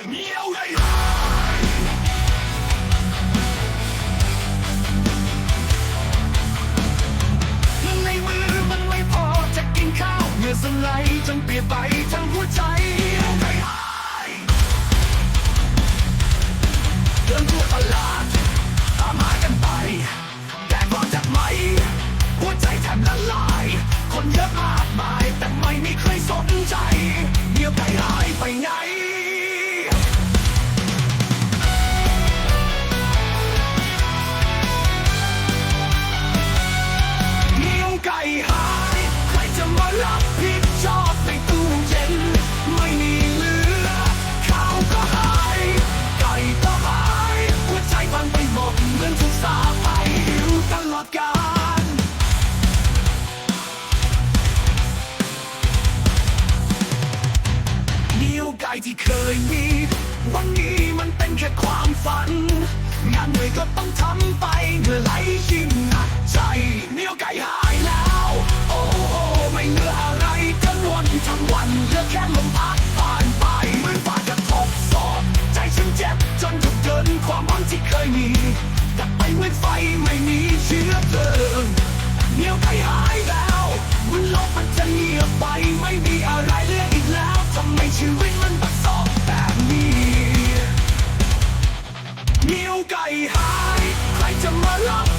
ในมือมันไม่พอจะกินข้าวเมื่อสไลด์จนเปียกไปทั้งหัวใจไม่หายเดินทั่วตลาดตามหากันไปแดดร้อนจากไหม หัวใจแทบละลาย คนเยอะมากมาย แต่ไม่มีใครสนใจเงียวไก่หายไปไหน ที่เคยมี วันนี้มันเป็นแค่ความฝัน งานเหนื่อยก็ต้องทำไปเหนื่อยไหลยิ่งหนักใจเนียวไก่หายแล้ว โอ้โอ้ไม่เหลืออะไรกันวนทั้งวันเหลือแค่ลมพัดผ่านไปเหมือนฟ้าจะทดสอบ ใจฉันเจ็บจนหยุดเดินความหวังที่เคยมีกลับไปเหมือนไฟไม่มีเชื้อเพลิงเนียวไก่หายแล้ว ค